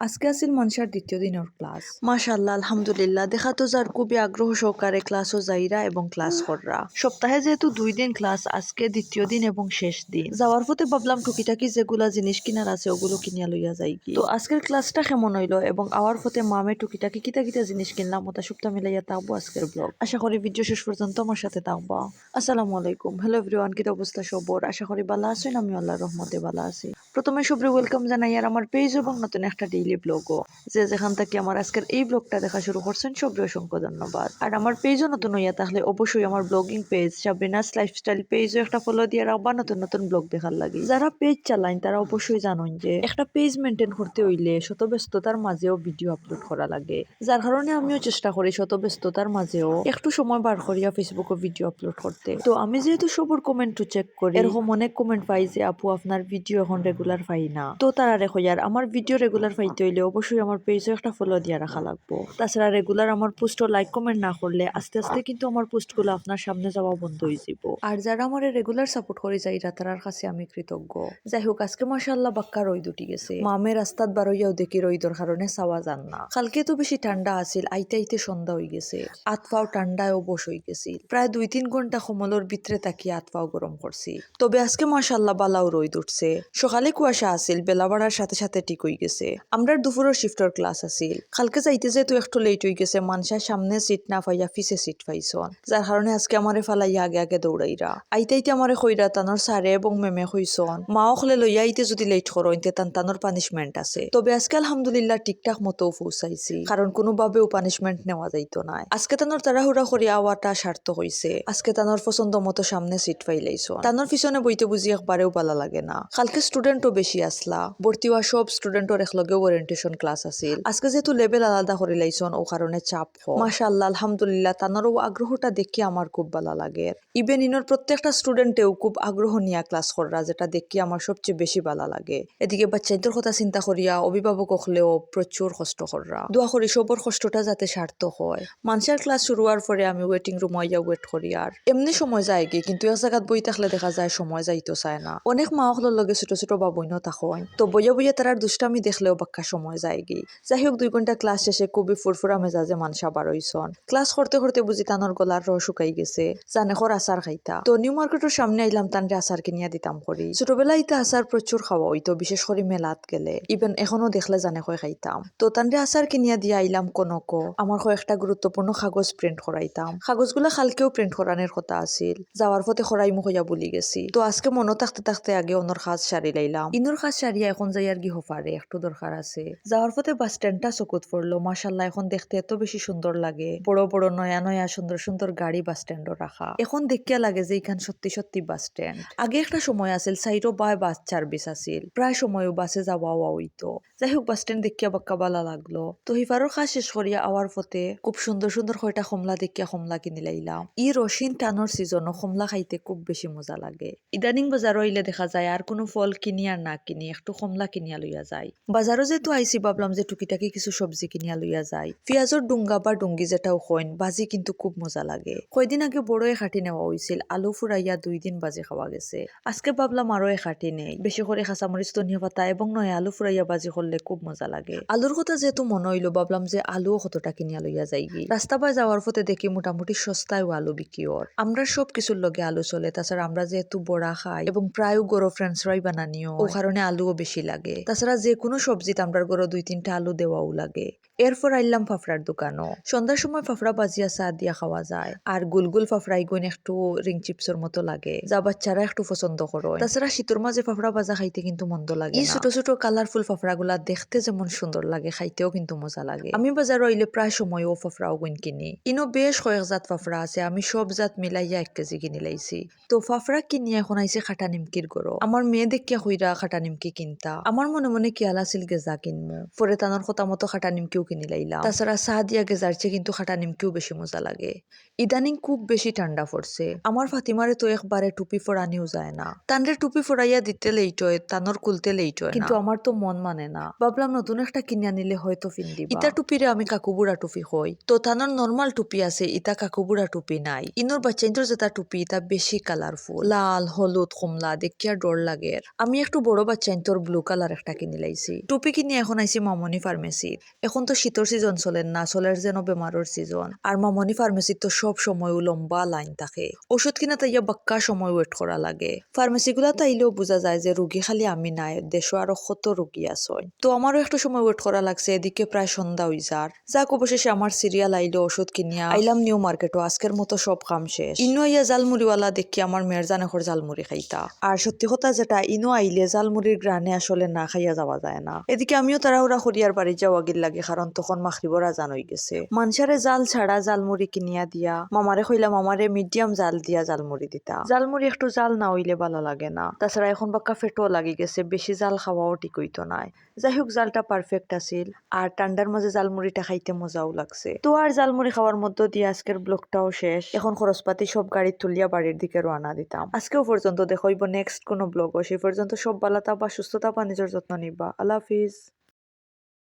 আজকে আছিল মনসার দ্বিতীয় দিনের ক্লাস মাশাল্লাহ আলহামদুলিল্লাহ। দেখা তো যার খুবই আগ্রহ সহকারে ক্লাসও যাইরা এবং ক্লাস কররা সপ্তাহে যেহেতু দুই দিন ক্লাস আজকে দ্বিতীয় দিন এবং শেষ দিন। যাওয়ার পথে ভাবলাম টুকিটাকি যেগুলা জিনিস কিনার আছে, ওগুলো কিনিয়া লইয়া যাই কি। তো আজকের ক্লাসটা কেমন হইল এবং আওয়ার পথে মামে টুকিটাকি কিতা কিতা জিনিস কিনলাম, ওটা সপ্তাহ মিলাইয়া তাকবো আজকের ব্লগ আশা করি ভিডিও শেষ পর্যন্ত আমার সাথে থাকবা আসসালামু আলাইকুম। হ্যালো এভরিওয়ান কিতা অবস্থা সবর? আশা করি ভালো আছেন আমি আল্লাহ রহমতে ভালো আছি। প্রথমে সবরে ওয়েলকাম জানাই আর আমার পেজ এবং নতুন একটা ব্লগও যে যেখান থেকে আমার আজকের এই ব্লগটা দেখা শুরু করছেন সবরে অসংখ্য ধন্যবাদ। আর আমার পেজও নতুন হইয়া তাহলে অবশ্যই আমার ব্লগিং পেজ সাবরিনাস লাইফস্টাইল পেজও একটা ফলো দিয়ে রাখবা, নতুন নতুন ব্লগ দেখার লাগে। যারা পেজ চালাইন, তারা অবশ্যই জানেন যে একটা পেজ মেনটেন করতে হইলে শত ব্যস্ততার মাঝেও ভিডিও আপলোড করা লাগে। যার কারণে আমিও চেষ্টা করি শত ব্যস্ততার মাঝেও একটু সময় বার করিয়া ফেসবুকে ভিডিও আপলোড করতে। তো আমি যেহেতু সবর কমেন্ট চেক করি, এরকম অনেক কমেন্ট পাই যে, আপু, আপনার ভিডিও এখন রেগুলার পাই না। তো তারা রেখো আর আমার ভিডিও রেগুলার পাইতে হইলে অবশ্যই আমার পেজও একটা ফলো দিয়ে রাখা লাগবো। তাছাড়া রেগুলার আমার পোস্ট লাইক কমেন্ট না করলে আস্তে আস্তে কিন্তু আমার পোস্টগুলো আপনার সামনে যাওয়া বন্ধ হয়ে যাব। আর যারা আমার রেগুলার সাপোর্ট করে যাইরা তারার কাছে আমি কৃতজ্ঞ। যাই হোক, আজকে মাসাল্লাহ বাক্কা রই দুটি গেছে। মামে রাস্তাত বারইয়াও দেখি রইদর কারণে চাওয়া যান না। কালকে তো বেশি ঠান্ডা আছিল, আইতে আইতে সন্ধ্যা হয়ে গেছে। আত পাও ঠান্ডায় অবশ হয়ে গেছিল। প্রায় দুই তিন ঘণ্টা সমলর ভিতরে তাকিয়ে আত পাও গরম করছি। তবে আজকে মাসাল্লাহ বালাও রই উঠছে। সকালে কুয়াশা আছিল, বেলা বাড়ার সাথে সাথে ঠিক হয়ে গেছে। আমরা দুপুরের শিফটর ক্লাস আছিল। কালকে যাইতে যেহেতু একটু লেট হয়ে গেছে মানুষের সামনে সিট না পাইয়া ফিসে সিট পাইছন। যার কারণে আজকে আমারে ফালাইয়া আগে আগে দৌড়াইরা আইতে আইতে আমারে কইরা তানোর সারে এবং মেমে কইছন মাও খলে লইয়া আইতে যদি লেট করো ইনতে তান তানোর পানিশমেন্ট আছে। তবে আজকে আলহামদুলিল্লাহ ঠিকঠাক মতো পৌঁছাইছি। কারণ কোনোভাবেও পানিশমেন্ট নেওয়া যাইতো না আজকে তানোর তাড়াহুড়া করি আওয়াটা সার্থক হইছে আজকে তানোর পছন্দ মতো সামনে সিট পাইলাইছন তানোর পিছনে বইতে বুঝি একবারেও ভালো লাগে না। কালকে স্টুডেন্টও বেশি আসলা ভর্তি হওয়া সব স্টুডেন্টর একলগে ওরিয়েন্টেশন ক্লাস আছিল। আজকে যেহেতু লেভেল আলাদা করে লাইছন ও কারণে চাপ মাশাআল্লাহ আলহামদুলিল্লাহ তানোরও আগ্রহটা দেখি আমার খুব ভালো লাগে। ইভেন ইনোর প্রত্যেকটা স্টুডেন্টেও খুব আগ্রহ নিয়া ক্লাস করা যেটা দেখি আমার সবচেয়ে বেশি ভালো লাগে। এদিকে বাচ্চাইন্তর কথা চিন্তা করিয়া অভিভাবক হলেও প্রচুর কষ্ট করা দোয়া করি সবর কষ্টটা যাতে সার্থক হয়। মানুষের ক্লাস শুরু হওয়ার পরে আমি ওয়েটিং রুম আইয়া ওয়েট করি আর। এমনি সময় যায় কিন্তু এক জায়গাত বই থাকলে দেখা যায় সময় যাইতো চায় না। অনেক মা হলোর লগে ছোট ছোট বা বাবুইন তখন তো বইয়া বইয়া তারার দুষ্টামি দেখলেও বাক্কা সময় যায় গি যাই হোক দুই ঘণ্টা ক্লাস শেষে খুবই ফুরফুরা মেজাজে মানসা বারইছন ক্লাস করতে করতে বুঝি তানোর গলার রস শুকাই গেছে। জানে খর আচার খাইতা। তো নিউ মার্কেটের সামনে আইলাম তানরে আচার কিনিয়া দিতাম করি ছোটবেলায় ইতা আচার প্রচুর খাওয়া হইতো বিশেষ করে মেলাত গেলে। ইভেন এখনও দেখলে জানে কয় খাইতাম। তো তানরে আচার কিনিয়া দিয়া আইলাম কনকো। আমার কয়েকটা গুরুত্বপূর্ণ কাগজ প্রিন্ট করাইতাম কাগজগুলা খালকেও প্রিন্ট করানোর কথা আছিল। যাওয়ার পথে খরাই মুখ হইয়া বলি গেছি। তো আজকে মনে থাকতে থাকতে আগে অন্যর কাজ সারি লাইলাম। ইনোর কাজ সারিয়া এখন যাই আর কি হফারে একটু দরকার আছে। যাওয়ার পথে বাস স্ট্যান্ডটা চকুত পড়ল। মাসাল্লাহ এখন দেখতে এত বেশি সুন্দর লাগে। বড় বড়, নয়া নয়া, সুন্দর সুন্দর গাড়ি বাস স্ট্যান্ডও রাখা। এখন দেখিয়া লাগে যে এখান সত্যি সত্যি বাস স্ট্যান্ড আগে একটা সময় আছিল, সাইডও বা বাস সার্ভিস আছিল। প্রায় সময়ও বাসে যাওয়া হইতো। যাই হোক বাস স্ট্যান্ড দেখিয়া বাক্কা বালা লাগল। তো হিফারও কাজ শেষ করিয়া আওয়ার পথে খুব সুন্দর সুন্দর কয়টা কমলা দেখিয়া কমলা কিনি লাইলাম। ই রসিন টানোর সিজনও কমলা খাইতে খুব বেশি মজা লাগে। ইদানিং বাজারও আইলে দেখা যায়, আর কোনো ফল কিনি আর না কিনি, একটু কমলা কিনিয়া লইয়া যায়। বাজারও যেহেতু আইসি ভাবলাম যে টুকিটাকি কিছু সবজি কিনিয়া লইয়া যায় পেঁয়াজর ডুঙ্গা বা ডুঙ্গি যেটাও কইন বাজি কিন্তু খুব মজা লাগে। কয়দিন আগে বড় খাটি নেওয়া হয়েছিল আলু ফুরাইয়া দুই দিন বাজি খাওয়া গেছে। আজকে ভাবলাম আরও খাটি নেই। বেশি করে খাঁচামরিচ ধনিয়া পাতা এবং নয় আলু ফুরাইয়া বাজি করলে খুব মজা লাগে। আলুর কথা যেহেতু মনে হইল, ভাবলাম যে আলুও কতটা কিনিয়া লইয়া যাই রাস্তা বাই যাওয়ার পথে দেখি মোটামুটি সস্তায়ও আলু বিক্রি ওর আমরা সব কিছুর লগে আলু চলে, তাছাড়া আমরা যেহেতু বড়া খাই এবং প্রায় গরো ফ্রেন্ডসরাই বানানিও, ও কারণে আলুও বেশি লাগে। তাছাড়া যে কোনো সবজিতে আমরা গরো দুই তিনটা আলু দেওয়াও লাগে। এরপর আইলাম ফাফড়ার দোকানও। সন্ধ্যার সময় ফাফড়া বাজিয়া চা দিয়া খাওয়া যায়। আর গুলগুল ফাফড়াই গুণ একটু রিং চিপসের মতো লাগে। যা বাচ্চারা একটু পছন্দ করো তাছাড়া শীতের মাঝে ফাফড়া ভাজা খাইতে কিন্তু মন্দ লাগে এই ছোট ছোট কালারফুল ফাফড়া গুলা দেখতে যেমন সুন্দর লাগে খাইতেও কিন্তু মজা লাগে। আমি বাজার আইলে প্রায় সময় ও ফাফড়াও গুণ কিনি। ইনো বেশ কয়েক জাত ফাফড়া আছে আমি সব জাত মিলাইয়া এক কেজি কিনি লাইছি। তো ফাফড়া কিনি এখন আইছে খাটা নিমকির গরো। আমার মেয়ে দেখিয়া হইরা খাটা নিমকি কিনতা। আমার মনে মনে কিয়াল আছিল গেজা কিনমু। পরে তানোর কথা মতো খাটা নিমকিও কিনে লাইলাম তাছাড়া চা দিয়া গেজারছে কিন্তু খাটা নিমকিও বেশি মজা লাগে। ইদানিং খুব বেশি ঠান্ডা পড়ছে। আমার ফাতিমারে তো একবারে টুপি ফোড়ানিও যায় না। তানরে টুপি ফোড়াইয়া দিতে লেট হয় তানোর কুলতে লেট হয় কিন্তু আমার তো মন মানে না। ভাবলাম নতুন একটা কিনে আনিলে হয়তো ফিন্দিবা ইটা টুপিরে আমি কাকুবুড়া টুপি হই তো তানোর নর্মাল টুপি আছে ইটা কাকুবুড়া টুপি নাই। ইনোর বাচ্চাইন্তর যেটা টুপি ইটা বেশি কালারফুল লাল হলুদ কমলা দেখিয়া ডর লাগে। আমি একটু বড় বাচ্চাইন্তর ব্লু কালার একটা কিনে লাইছি। টুপি কিনে এখন আইছি মামনি ফার্মেসির এখন তো শীতর সিজন চলেন না, চলের যেন বেমারের সিজন আর মামনি ফার্মেসির তো সব সময় লম্বা লাইন থাকে। ওষুধ কিনা তাইয়া বাক্কা সময় ওয়েট করা লাগে। ফার্মেসিগুলা তাইলেও বোঝা যায় যে রুগী খালি আমি নাই দেশ আরও কত রুগী আছে তো আমারও একটু সময় ওয়েট করা লাগছে, এদিকে প্রায় সন্ধ্যা হই যার যাক অবশেষে আমার সিরিয়াল আইলো ওষুধ কিনিয়া। আইলাম নিউ মার্কেটও আজকের মতো সব কাম শেষ। ইনো আইয়া জালমুড়িওয়ালা দেখি আমার মেয়ের জানেখর জালমুড়ি খাইতা। আর সত্যি কথা যেটা ইনো আইলে জালমুড়ির গ্রানে আসলে না খাইয়া যাওয়া যায় না। এদিকে আমিও তাড়াহুড়া করিয়ার বাড়ি যাওয়া গিল লাগে কারণ তখন মাখরিবর আজান হয়ে গেছে। মানুষারে জাল ছাড়া জালমুড়ি কিনিয়া দিয়া, মামারে কইলাম মামারে মিডিয়াম জাল দিয়া জালমুড়ি দিতা। জালমুড়ি একটু জাল না হইলে ভালো লাগে না। তাছাড়া এখন বাক্কা ফেটও লাগি গেছে, বেশি জাল খাওয়াও ঠিক হইতো নাই যাই হোক জালটা পারফেক্ট আছিল। আর ঠান্ডার মাঝে জালমুড়িটা খাইতে মজাও লাগছে। তো আর জালমুড়ি খাওয়ার মধ্য দিয়ে আজকের ব্লগটাও শেষ। এখন খরচপাতি সব গাড়ি তুলিয়া বাড়ির দিকে রওনা দিতাম। আজকেও পর্যন্ত দেখইব নেক্সট কোনো ব্লগ সে পর্যন্ত সব বালাতা বা সুস্থতা বা নিজের যত্ন নিবা। আল্লাহ হাফিজ।